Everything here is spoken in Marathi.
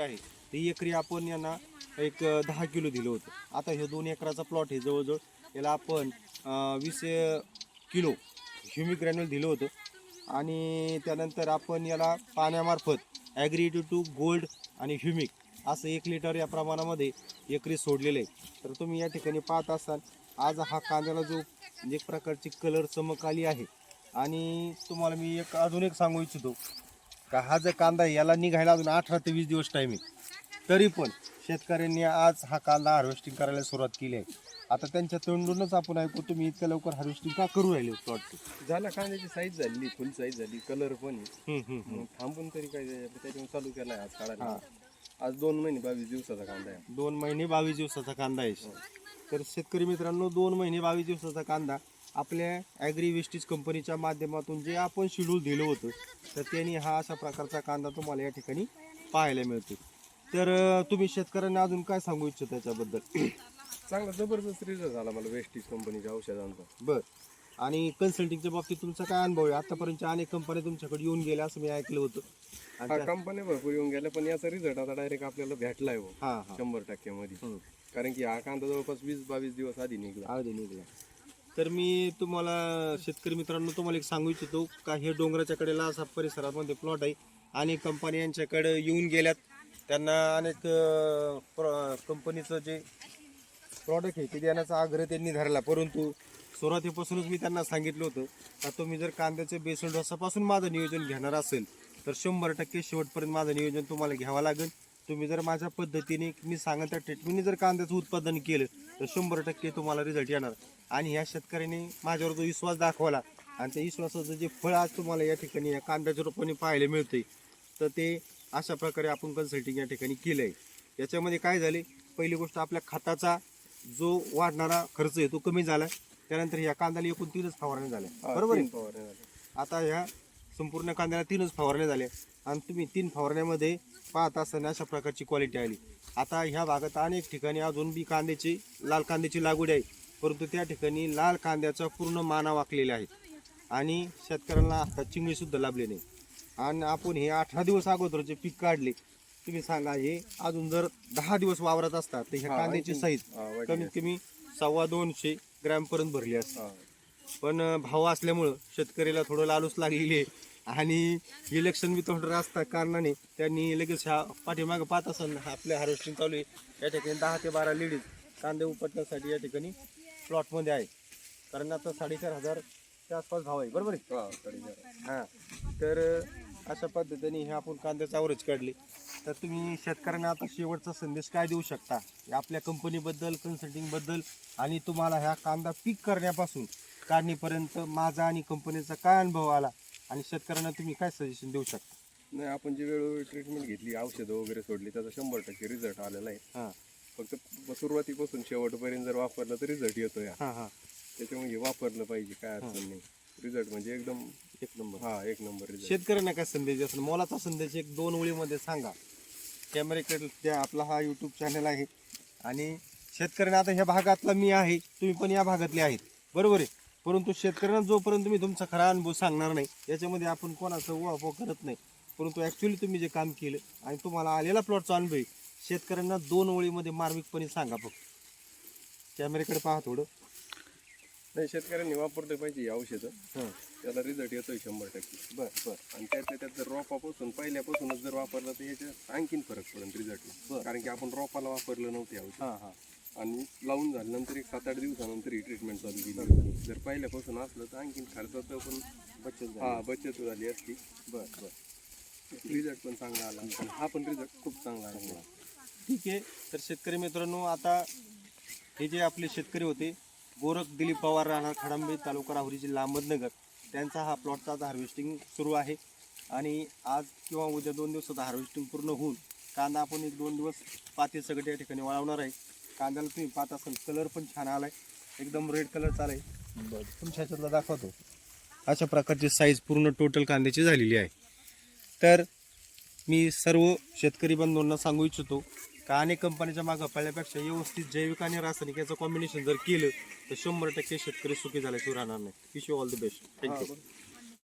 आहे. ते एकरी आपण यांना एक दहा किलो दिलं होतं. आता हे दोन एकराचा प्लॉट आहे जवळजवळ. याला आपण वीस किलो ह्युमिक ग्रॅन्युअल दिलं होतं. आणि त्यानंतर आपण याला पाण्यामार्फत ॲग्रिटी टू गोल्ड आणि ह्युमिक असं एक लिटर या प्रमाणामध्ये एकरी सोडलेलं आहे. तर तुम्ही या ठिकाणी पाहत असाल आज हा कांद्याला जो एक प्रकारची कलर चमक आली आहे. आणि तुम्हाला मी एक अजून एक सांगू इच्छितो. का हा जो कांदा आहे याला निघायला अजून अठरा ते वीस दिवस टाईम आहे. तरी पण शेतकऱ्यांनी आज हा कांदा हार्वेस्टिंग करायला सुरुवात केली आहे. आता त्यांच्या तोंडूनच आपण ऐकू तुम्ही इतक्या लवकर हार्वेस्टिंग का करू राहिले प्लॉटची झाला कांद्याची साईज झाली फुल साईज झाली कलर पण आहे. मग थांबून तरी काय? त्याच्यामुळे चालू केलाय आज काढायला. आज दोन महिने बावीस दिवसाचा कांदा आहे. दोन महिने बावीस दिवसाचा कांदा आहे. तर शेतकरी मित्रांनो दोन महिने बावीस दिवसाचा कांदा आपल्या ॲग्री वेस्टीज कंपनीच्या माध्यमातून जे आपण शेड्यूल दिलं होतं तर त्यांनी हा अशा प्रकारचा कांदा तुम्हाला या ठिकाणी पाहायला मिळतो. तर तुम्ही शेतकऱ्यांना अजून काय सांगू इच्छिता त्याच्याबद्दल? चांगला जबरदस्त रिझल्ट झाला मला वेस्टीज कंपनीच्या औषधांचा. बर. आणि कन्सल्टिंगच्या बाबतीत तुमचा काय अनुभव आहे? आतापर्यंत अनेक कंपन्या तुमच्याकडे येऊन गेल्या असं मी ऐकलं होतं. आणि हा त्या- कंपनी भरपूर येऊन गेल्या पण याचा रिझल्ट आता डायरेक्ट आपल्याला भेटलाय हो. हा हा. शंभर टक्क्यामध्ये. हम्म. कारण की हा कांदा जवळपास वीस बावीस दिवस आधी निघला. अगदी निघला. तर मी तुम्हाला शेतकरी मित्रांनो तुम्हाला एक सांगू इच्छितो का हे डोंगराच्या कडेला असा परिसरामध्ये प्लॉट आहे आणि कंपनी यांच्याकडे येऊन गेल्यात. त्यांना अनेक कंपनीचं जे प्रॉडक्ट आहे ते देण्याचा आग्रह त्यांनी धरला. परंतु सुरुवातीपासूनच मी त्यांना सांगितलं होतं का तुम्ही जर कांद्याचे बेसन डोसापासून माझं नियोजन घेणार असेल तर शंभर टक्के शेवटपर्यंत माझं नियोजन तुम्हाला घ्यावं लागेल. तुम्ही जर माझ्या पद्धतीने मी सांगत त्या ट्रीटमेंटने जर कांद्याचं उत्पादन केलं तर शंभर टक्के तुम्हाला रिझल्ट येणार. आणि ह्या शेतकऱ्यांनी माझ्यावर जो विश्वास दाखवला आणि त्या विश्वासाचं जे फळ आज तुम्हाला या ठिकाणी या कांद्याच्या रूपाने पाहायला मिळतंय तर ते अशा प्रकारे आपण कन्सल्टिंग या ठिकाणी केलं आहे याच्यामध्ये काय झाले? पहिली गोष्ट आपल्या खताचा जो वाढणारा खर्च आहे तो कमी झाला. त्यानंतर या कांद्याला एकूण तीनच फवारण्या झाल्या बरोबर. आता ह्या संपूर्ण कांद्याला तीनच फवारण्या झाल्या आणि तुम्ही तीन फवारण्यामध्ये पाहत असताना अशा प्रकारची क्वालिटी आली. आता ह्या भागात अनेक ठिकाणी अजून बी कांद्याची लाल कांद्याची लागवड आहे. परंतु त्या ठिकाणी लाल कांद्याचा पूर्ण माना वाकलेला आहे. आणि शेतकऱ्यांना आता चिंगळी सुद्धा लाभली नाही. आणि आपण हे अठरा दिवस अगोदरचे पीक काढले. तुम्ही सांगा हे अजून जर दहा दिवस वावरत असतात तर ह्या कांद्याची साईज कमीत कमी सव्वा दोनशे ग्रॅम पर्यंत भरली असते. हा. पण भाव असल्यामुळं शेतकऱ्याला थोडं लालूच लागलेली आहे. आणि इलेक्शन बी थोडं रास्ता कारणाने त्यांनी लगेच ह्या पाठीमागं पाहत असाल आपल्या हार्वेस्टिंग चालू आहे. या ठिकाणी दहा ते बारा लेडीज कांदे उपटण्यासाठी या ठिकाणी प्लॉटमध्ये आहे. कारण आता साडेचार हजारच्या आसपास भाव आहे बरोबर आहे? हा. हां. तर अशा पद्धतीने हे आपण कांद्याचं आवरेज काढले. तर तुम्ही शेतकऱ्यांना आता शेवटचा संदेश काय देऊ शकता? आपल्या कंपनीबद्दल कन्सल्टिंगबद्दल आणि तुम्हाला ह्या कांदा पीक करण्यापासून काढणीपर्यंत माझा आणि कंपनीचा काय अनुभव आला? आणि शेतकऱ्यांना तुम्ही काय सजेशन देऊ शकता? नाही आपण जी वेळोवेळी ट्रीटमेंट घेतली औषधं वगैरे सोडली त्याचा शंभर टक्के रिझल्ट आलेला आहे. हां. फक्त सुरुवातीपासून शेवटपर्यंत जर वापरलं तर रिझल्ट येतोय. हां हां. त्याच्यामुळे हे वापरलं पाहिजे काय अडचण नाही. रिझल्ट म्हणजे एकदम एक नंबर हा एक नंबर रिझल्ट शेतकऱ्यांना काय संदेश असेल मोलाचा संदेश एक दोन ओळीमध्ये सांगा. कॅमेरेकडे द्या आपला हा यूट्यूब चॅनल आहे. आणि शेतकऱ्यांना आता ह्या भागातला मी आहे. तुम्ही पण या भागातले आहेत. बरोबर आहे? परंतु शेतकऱ्यांना जोपर्यंत मी तुमचा खरा अनुभव सांगणार नाही याच्यामध्ये आपण कोणाचा उहापोह करत नाही. परंतु ॲक्च्युली तुम्ही जे काम केलं आणि तुम्हाला आलेला प्लॉटचा अनुभव आहे शेतकऱ्यांना दोन ओळीमध्ये मार्मिकपणे सांगा फक्त. कॅमेरेकडे पहा थोडं. नाही शेतकऱ्यांनी वापरलं पाहिजे ही औषधं. हां. त्याला रिझल्ट येतोय शंभर टक्के. बरं बरं. आणि त्यातल्या त्यात जर रोपापासून पहिल्यापासूनच जर वापरलं तर याच्यात आणखीन फरक पडेल बरं. रिझल्ट कारण की आपण रोपाला वापरलं नव्हते औषध. हां हां. आणि लावून झाल्यानंतर एक सात आठ दिवसानंतर ही ट्रीटमेंट चालू केली. जर पहिल्यापासून असलं तर आणखीन खर्चाचं पण बचत. हा बचत झाली असती. बरं बरं. रिझल्ट पण चांगला आला. आणि हा पण रिझल्ट खूप चांगला आला. ठीक आहे. तर शेतकरी मित्रांनो आता हे जे आपले शेतकरी होते गोरख दिलीप पवार राहणार खडांबे तालुका राहुरी जिल्हा अहमदनगर त्यांचा हा प्लॉटचा आता हार्वेस्टिंग सुरू आहे. आणि आज किंवा उद्या दोन दिवसात हार्वेस्टिंग पूर्ण होऊन कांदा आपण एक दोन दिवस पाती सगळं या ठिकाणी वाळवणार आहे. कांद्याला तुम्ही पाहत असाल कलर पण छान आलाय. एकदम रेड कलर चालाय तुमच्या ह्याच्यातला दाखवतो. अशा प्रकारची साईज पूर्ण टोटल कांद्याची झालेली आहे. तर मी सर्व शेतकरी बंधूंना सांगू इच्छितो का अनेक कंपनीच्या मागं पळण्यापेक्षा व्यवस्थित जैविक आणि रासायनिक याचं कॉम्बिनेशन जर केलं तर शंभर टक्के शेतकरी सुखी झाल्याशिवाय राहणार नाही. Wish you all the best thank you